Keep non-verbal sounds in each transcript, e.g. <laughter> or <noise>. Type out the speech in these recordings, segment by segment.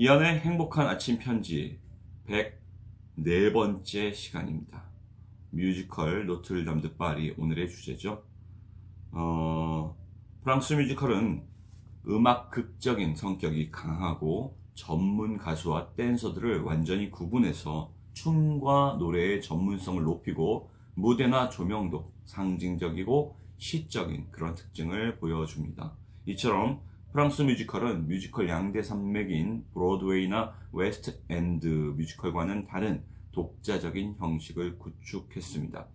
이안의 행복한 아침 편지 104번째 시간입니다. 뮤지컬 노틀담 드 파리 오늘의 주제죠. 어, 프랑스 뮤지컬은 음악 극적인 성격이 강하고 전문 가수와 댄서들을 완전히 구분해서 춤과 노래의 전문성을 높이고 무대나 조명도 상징적이고 시적인 그런 특징을 보여줍니다. 이처럼 프랑스 뮤지컬은 뮤지컬 양대 산맥인 브로드웨이나 웨스트 엔드 뮤지컬과는 다른 독자적인 형식을 구축했습니다.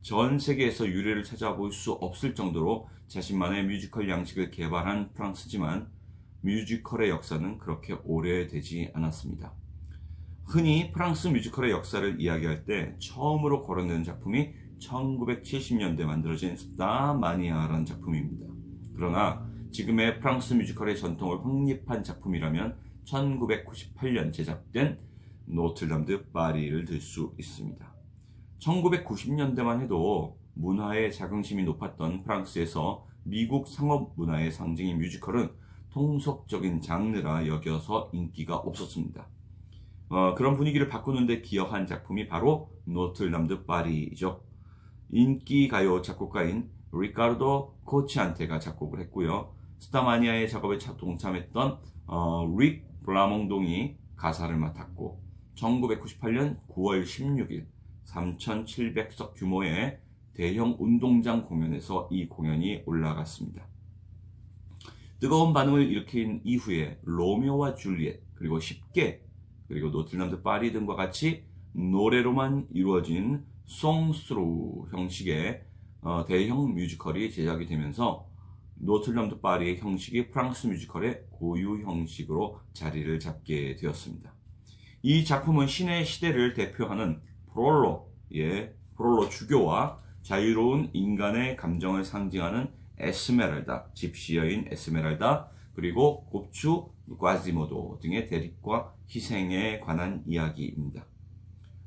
전 세계에서 유래를 찾아볼 수 없을 정도로 자신만의 뮤지컬 양식을 개발한 프랑스지만 뮤지컬의 역사는 그렇게 오래되지 않았습니다. 흔히 프랑스 뮤지컬의 역사를 이야기할 때 처음으로 거론되는 작품이 1970년대 만들어진 스타 마니아라는 작품입니다. 그러나 지금의 프랑스 뮤지컬의 전통을 확립한 작품이라면 1998년 제작된 노틀담 드 파리를 들 수 있습니다. 1990년대만 해도 문화의 자긍심이 높았던 프랑스에서 미국 상업 문화의 상징인 뮤지컬은 통속적인 장르라 여겨서 인기가 없었습니다. 어, 그런 분위기를 바꾸는데 기여한 작품이 바로 노틀담 드 파리이죠. 인기 가요 작곡가인 리카르도 코치안테가 작곡을 했고요. 스타마니아의 작업에 동참했던 어, 릭 블라몽동이 가사를 맡았고 1998년 9월 16일 3,700석 규모의 대형 운동장 공연에서 이 공연이 올라갔습니다. 뜨거운 반응을 일으킨 이후에 로미오와 줄리엣 그리고 쉽게 그리고 노틀담드 파리 등과 같이 노래로만 이루어진 송스루 형식의 어, 대형 뮤지컬이 제작이 되면서 노틀담드 파리의 형식이 프랑스 뮤지컬의 고유 형식으로 자리를 잡게 되었습니다. 이 작품은 신의 시대를 대표하는 프롤로의 프롤로 주교와 자유로운 인간의 감정을 상징하는 에스메랄다, 집시 여인 에스메랄다, 그리고 곱추 과지모도 등의 대립과 희생에 관한 이야기입니다.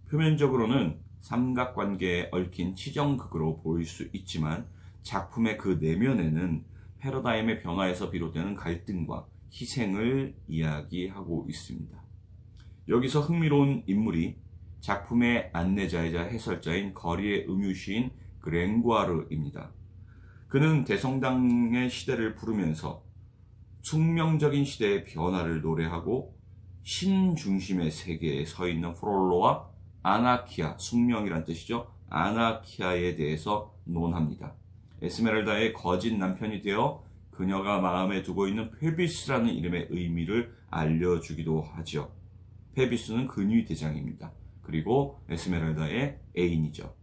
표면적으로는 삼각관계에 얽힌 치정극으로 보일 수 있지만 작품의 그 내면에는 패러다임의 변화에서 비롯되는 갈등과 희생을 이야기하고 있습니다. 여기서 흥미로운 인물이 작품의 안내자이자 해설자인 거리의 음유시인 그랭구아르입니다. 그는 대성당의 시대를 부르면서 숙명적인 시대의 변화를 노래하고 신 중심의 세계에 서 있는 프롤로와 아나키아, 숙명이란 뜻이죠. 아나키아에 대해서 논합니다. 에스메랄다의 거짓 남편이 되어 그녀가 마음에 두고 있는 페비스라는 이름의 의미를 알려주기도 하죠. 페비스는 근위 대장입니다. 그리고 에스메랄다의 애인이죠.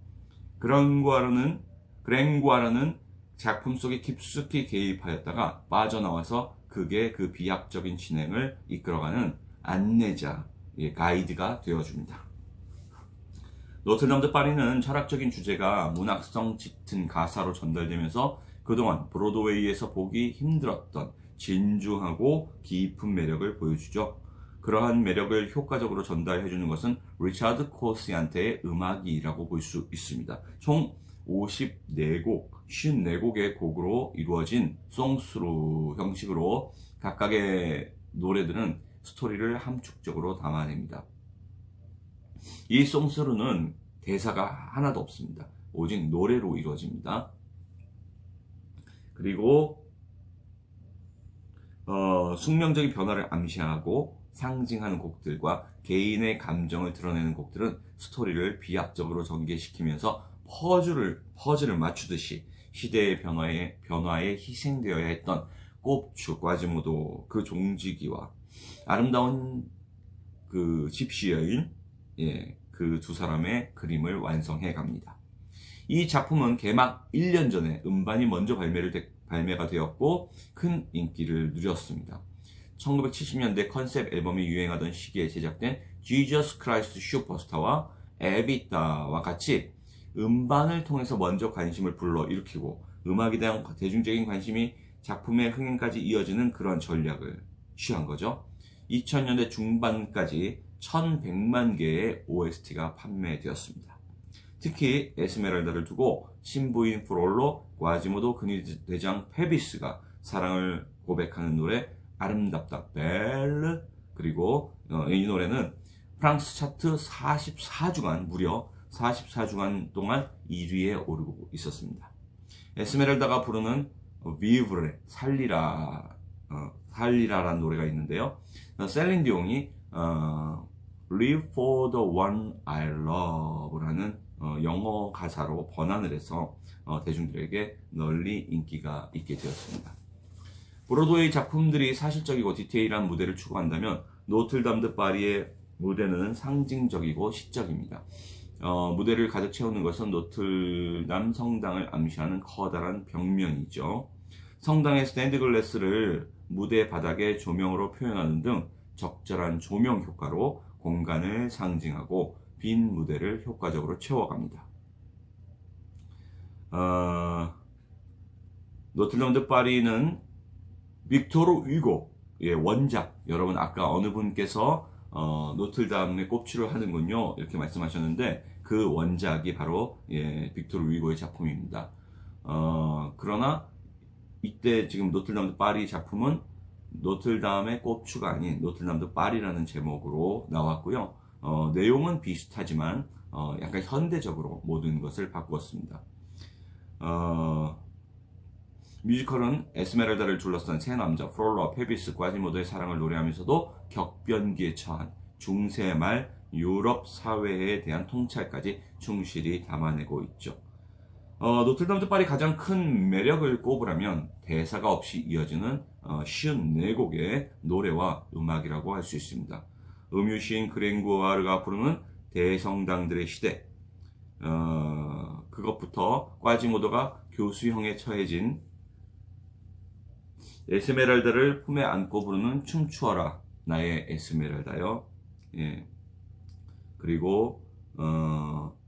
그랑구아르는 그랭구아르는 작품 속에 깊숙이 개입하였다가 빠져나와서 그게 그 비약적인 진행을 이끌어가는 안내자, 가이드가 되어줍니다. 노틀담드 파리는 철학적인 주제가 문학성 짙은 가사로 전달되면서 그동안 브로드웨이에서 보기 힘들었던 진중하고 깊은 매력을 보여주죠. 그러한 매력을 효과적으로 전달해주는 것은 리차드 코스한테의 음악이라고 볼 수 있습니다. 총 54곡, 54곡의 곡으로 이루어진 송스루 형식으로 각각의 노래들은 스토리를 함축적으로 담아냅니다. 이 송스루는 대사가 하나도 없습니다. 오직 노래로 이루어집니다. 그리고 어, 숙명적인 변화를 암시하고 상징하는 곡들과 개인의 감정을 드러내는 곡들은 스토리를 비약적으로 전개시키면서 퍼즐을 퍼즐을 맞추듯이 시대의 변화에 변화에 희생되어야 했던 꼽추 과지모도 그 종지기와 아름다운 그 집시 여인 예, 그 두 사람의 그림을 완성해 갑니다. 이 작품은 개막 1년 전에 음반이 먼저 발매를 되, 발매가 되었고 큰 인기를 누렸습니다. 1970년대 컨셉 앨범이 유행하던 시기에 제작된 Jesus Christ Superstar와 에비타와 같이 음반을 통해서 먼저 관심을 불러일으키고 음악에 대한 대중적인 관심이 작품의 흥행까지 이어지는 그런 전략을 취한 거죠. 2000년대 중반까지 1100만 개의 OST가 판매되었습니다. 특히 에스메랄다를 두고 신부인 프롤로 과지모도 근위대장 페비스가 사랑을 고백하는 노래 아름답다 벨르 그리고 어, 이 노래는 프랑스 차트 44주간 무려 44주간 동안 1위에 오르고 있었습니다. 에스메랄다가 부르는 비브레 살리라 어, 살리라라는 노래가 있는데요. 어, 셀린 디옹이 어, Live for the one I love라는 어, 영어 가사로 번안을 해서 어, 대중들에게 널리 인기가 있게 되었습니다. 브로드웨이 작품들이 사실적이고 디테일한 무대를 추구한다면 노틀담 드 파리의 무대는 상징적이고 시적입니다. 어, 무대를 가득 채우는 것은 노틀담 성당을 암시하는 커다란 벽면이죠. 성당의 스탠드 글래스를 무대 바닥에 조명으로 표현하는 등 적절한 조명 효과로 공간을 상징하고 빈 무대를 효과적으로 채워갑니다. 어, 노틀담드 파리는 빅토르 위고의 원작 여러분 아까 어느 분께서 어, 노틀담의 꼽추를 하는군요 이렇게 말씀하셨는데 그 원작이 바로 예, 빅토르 위고의 작품입니다. 어, 그러나 이때 지금 노틀담드 파리 작품은 노틀담의 꼽추가 아닌 노틀담드 파리라는 제목으로 나왔고요. 어, 내용은 비슷하지만 어, 약간 현대적으로 모든 것을 바꾸었습니다. 어, 뮤지컬은 에스메랄다를 둘러싼 세 남자 프롤러와 페비스, 과지모도의 사랑을 노래하면서도 격변기에 처한 중세 말 유럽 사회에 대한 통찰까지 충실히 담아내고 있죠. 어, 노틀담드 파리 가장 큰 매력을 꼽으라면 대사가 없이 이어지는 어, 쉬운 네 곡의 노래와 음악이라고 할 수 있습니다. 음유시인 그랭구아르가 부르는 대성당들의 시대 어, 그것부터 꽈지모도가 교수형에 처해진 에스메랄다를 품에 안고 부르는 춤추어라 나의 에스메랄다요 예. 그리고 어,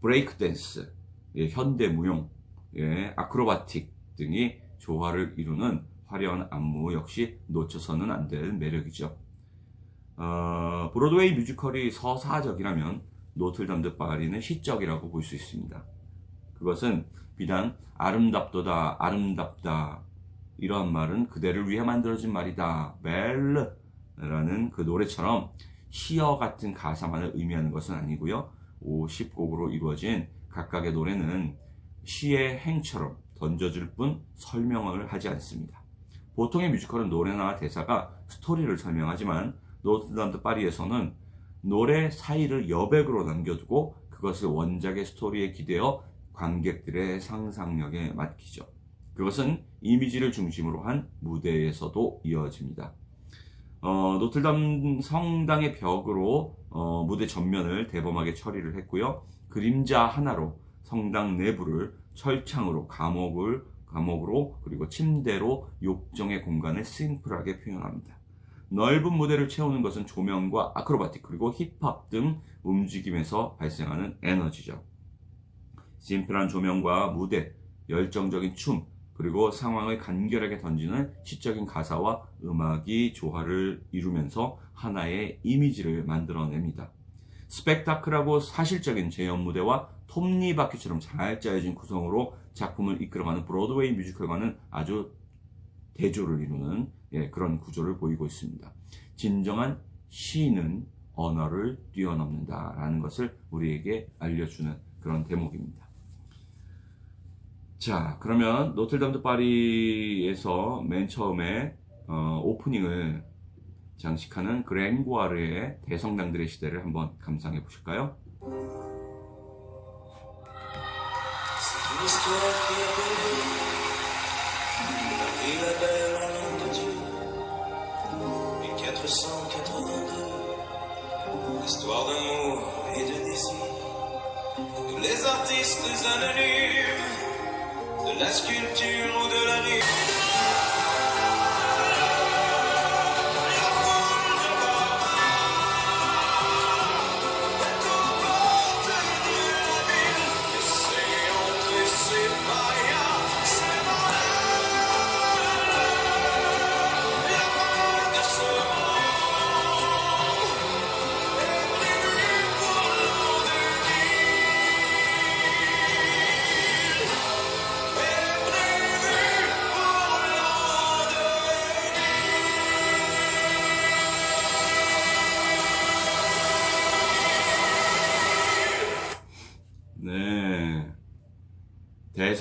브레이크 댄스 예, 현대 무용 예, 아크로바틱 등이 조화를 이루는 화려한 안무 역시 놓쳐서는 안 될 매력이죠. 어, 브로드웨이 뮤지컬이 서사적이라면 노틀담드 파리는 시적이라고 볼 수 있습니다. 그것은 비단 아름답도다 아름답다 이러한 말은 그대를 위해 만들어진 말이다 벨르라는 그 노래처럼 시어 같은 가사만을 의미하는 것은 아니고요 50곡으로 이루어진 각각의 노래는 시의 행처럼 던져줄 뿐 설명을 하지 않습니다 보통의 뮤지컬은 노래나 대사가 스토리를 설명하지만 노트담드 파리에서는 노래 사이를 여백으로 남겨두고 그것을 원작의 스토리에 기대어 관객들의 상상력에 맡기죠. 그것은 이미지를 중심으로 한 무대에서도 이어집니다. 어, 노틀담 성당의 벽으로 어, 무대 전면을 대범하게 처리를 했고요. 그림자 하나로 성당 내부를 철창으로 감옥을 감옥으로 그리고 침대로 욕정의 공간을 심플하게 표현합니다. 넓은 무대를 채우는 것은 조명과 아크로바틱 그리고 힙합 등 움직임에서 발생하는 에너지죠. 심플한 조명과 무대, 열정적인 춤, 그리고 상황을 간결하게 던지는 시적인 가사와 음악이 조화를 이루면서 하나의 이미지를 만들어냅니다. 스펙타클하고 사실적인 재연 무대와 톱니바퀴처럼 잘 짜여진 구성으로 작품을 이끌어가는 브로드웨이 뮤지컬과는 아주 대조를 이루는 예, 그런 구조를 보이고 있습니다. 진정한 시인은 언어를 뛰어넘는다라는 것을 우리에게 알려주는 그런 대목입니다. 자, 그러면 노틀담드 파리에서 맨 처음에 어, 오프닝을 장식하는 그랭구아르의 대성당들의 시대를 한번 감상해 보실까요? La sculpture ou de la rime.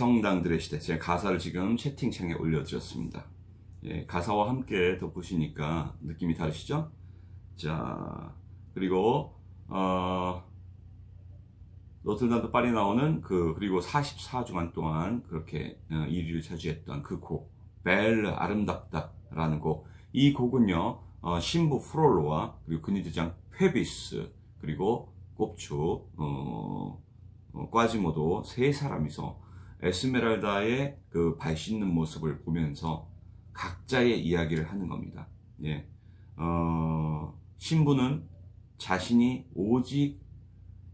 대성당들의 시대. 제가 가사를 지금 채팅창에 올려드렸습니다. 예, 가사와 함께 덧보시니까 느낌이 다르시죠? 자, 그리고, 어, 노틀담도 파리 나오는 그, 그리고 44주간 동안 그렇게 1위를 차지했던 그 곡, 벨 아름답다 라는 곡. 이 곡은요, 어, 신부 프롤로와 그리고 근위대장 페비스, 그리고 꼽추, 어, 어, 꽈지모도 세 사람이서 에스메랄다의 그 발 씻는 모습을 보면서 각자의 이야기를 하는 겁니다. 예. 어, 신부는 자신이 오직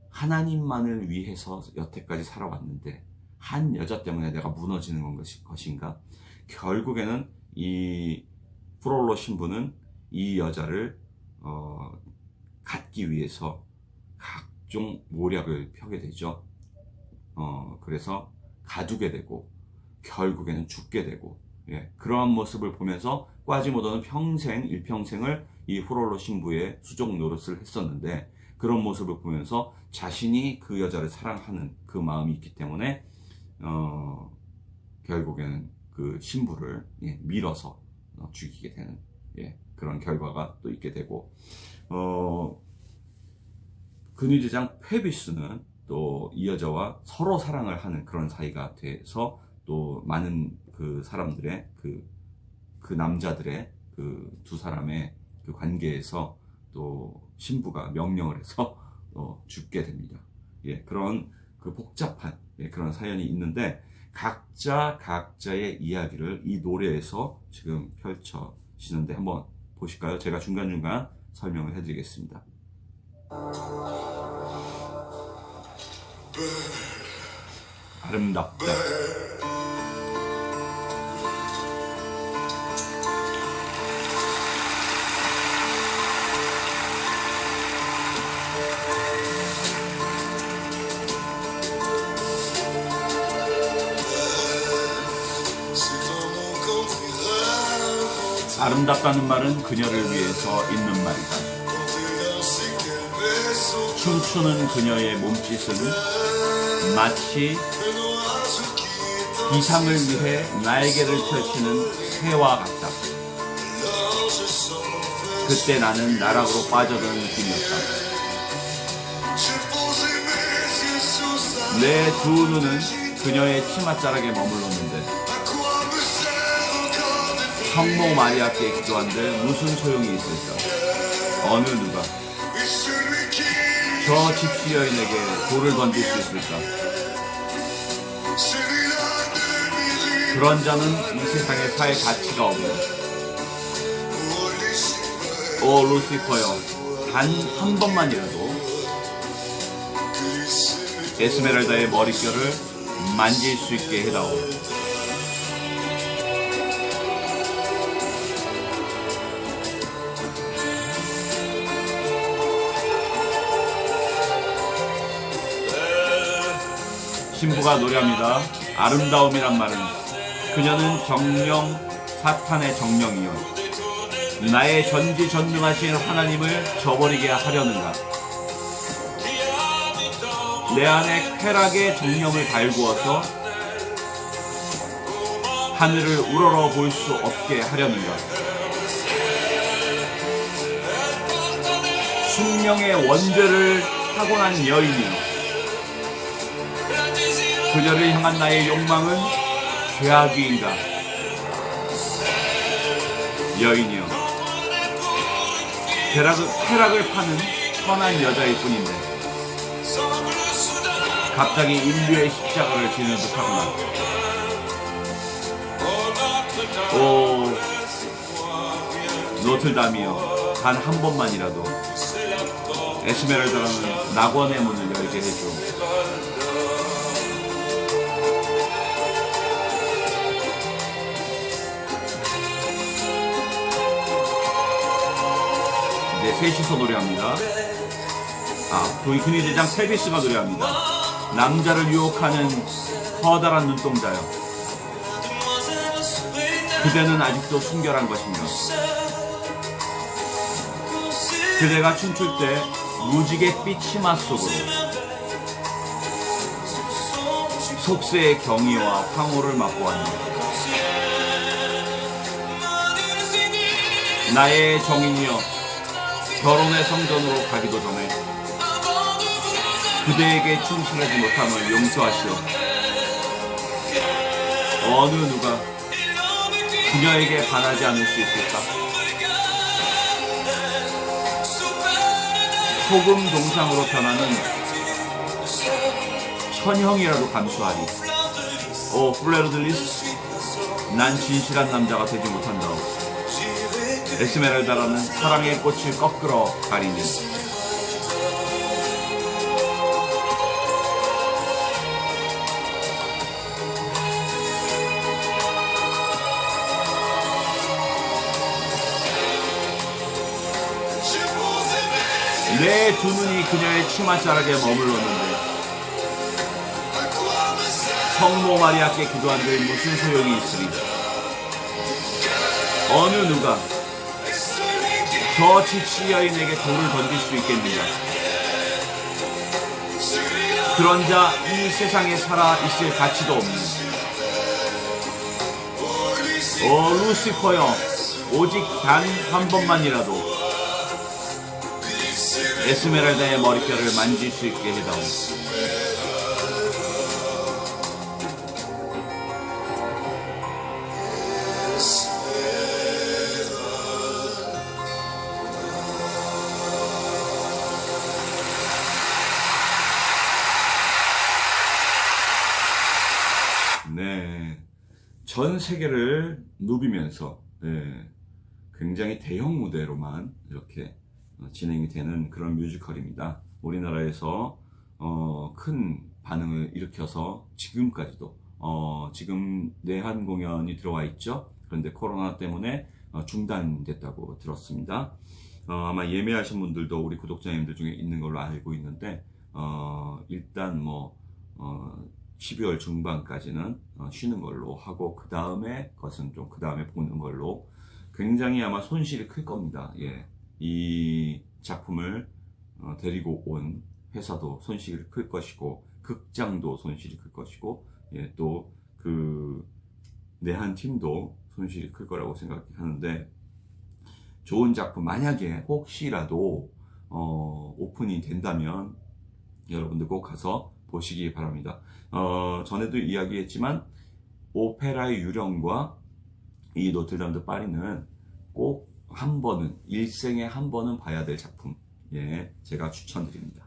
하나님만을 위해서 여태까지 살아왔는데 한 여자 때문에 내가 무너지는 건 것인가? 결국에는 이 프롤로 신부는 이 여자를 어, 갖기 위해서 각종 모략을 펴게 되죠. 어, 그래서 가두게 되고 결국에는 죽게 되고 예, 그러한 모습을 보면서 꽈지모도는 평생 일평생을 이 후롤로 신부의 수족 노릇을 했었는데 그런 모습을 보면서 자신이 그 여자를 사랑하는 그 마음이 있기 때문에 어, 결국에는 그 신부를 예, 밀어서 어, 죽이게 되는 예, 그런 결과가 또 있게 되고 어, 근위대장 페비스는 또 이 여자와 서로 사랑을 하는 그런 사이가 돼서 또 많은 그 사람들의 그, 그 남자들의 그 두 사람의 그 관계에서 또 신부가 명령을 해서 <laughs> 어, 죽게 됩니다. 예, 그런 그 복잡한 예, 그런 사연이 있는데 각자 각자의 이야기를 이 노래에서 지금 펼쳐지는데 한번 보실까요? 제가 중간중간 설명을 해드리겠습니다. 아름답다. 아름답다는 말은 그녀를 위해서 있는 말이다. 춤추는 그녀의 몸짓은 마치 비상을 위해 날개를 펼치는 새와 같다. 그때 나는 나락으로 빠져드는 느낌이었다. 내 두 눈은 그녀의 치맛자락에 머물렀는데 성모 마리아께 기도한들 무슨 소용이 있을까? 어느 누가 저 집시 여인에게 돌을 던질 수 있을까? 그런 자는 이 세상에 살 가치가 없네. 오 루시퍼여, 단 한 번만이라도 에스메랄다의 머릿결을 만질 수 있게 해다오. 신부가 노래합니다. 아름다움이란 말은 그녀는 정령 사탄의 정령이요. 나의 전지전능하신 하나님을 저버리게 하려는가? 내 안에 쾌락의 정령을 달구어서 하늘을 우러러 볼 수 없게 하려는가? 숙명의 원죄를 타고난 여인이요 그녀를 향한 나의 욕망은 죄악이인가? 여인이여 쾌락을, 쾌락을 파는 선한 여자일 뿐인데 갑자기 인류의 십자가를 지는 듯하구나. 오 노틀담이여 단 한 번만이라도 에스메랄다라는 낙원의 문을 열게 해줘 셋이서 노래합니다. 아, 도이 근위대장 페비스가 노래합니다. 남자를 유혹하는 커다란 눈동자요. 그대는 아직도 순결한 것인가? 그대가 춤출 때 무지개 빛 치마 속으로 속세의 경의와 황홀을 맛보았네. 나의 정인이여, 결혼의 성전으로 가기도 전에 그대에게 충실하지 못함을 용서하시오. 어느 누가 그녀에게 반하지 않을 수 있을까? 소금 동상으로 변하는 천형이라도 감수하리. 오, 플레르들리스, 난 진실한 남자가 되지 못한다. 에스메랄다라는 사랑의 꽃을 꺾으러 가리니. 내두 눈이 그녀의 치맛자락에 머물렀는데 성모 마리아께 기도한 들 무슨 소용이 있으리 어느 누가 저 집시 여인에게 돌을 던질 수 있겠느냐 그런 자 이 세상에 살아 있을 가치도 없는 오 루시퍼여 오직 단 한 번만이라도 에스메랄다의 머릿결을 만질 수 있게 해다오. 전 세계를 누비면서, 네. 굉장히 대형 무대로만 이렇게 어, 진행이 되는 그런 뮤지컬입니다. 우리나라에서 어, 큰 반응을 일으켜서 지금까지도 어, 지금 내한 공연이 들어와 있죠. 그런데 코로나 때문에 어, 중단됐다고 들었습니다. 어, 아마 예매하신 분들도 우리 구독자님들 중에 있는 걸로 알고 있는데 어, 일단 뭐 어, 12월 중반까지는 어, 쉬는 걸로 하고 그 다음에 것은 좀 그 다음에 보는 걸로 굉장히 아마 손실이 클 겁니다. 예. 이 작품을 어, 데리고 온 회사도 손실이 클 것이고 극장도 손실이 클 것이고 예, 또그 내한 팀도 손실이 클 거라고 생각하는데 좋은 작품 만약에 혹시라도 어, 오픈이 된다면 여러분들 꼭 가서 보시기 바랍니다. 어, 전에도 이야기했지만 오페라의 유령과 이 노틀담 드 파리는 꼭 한 번은 일생에 한 번은 봐야 될 작품 예 제가 추천드립니다.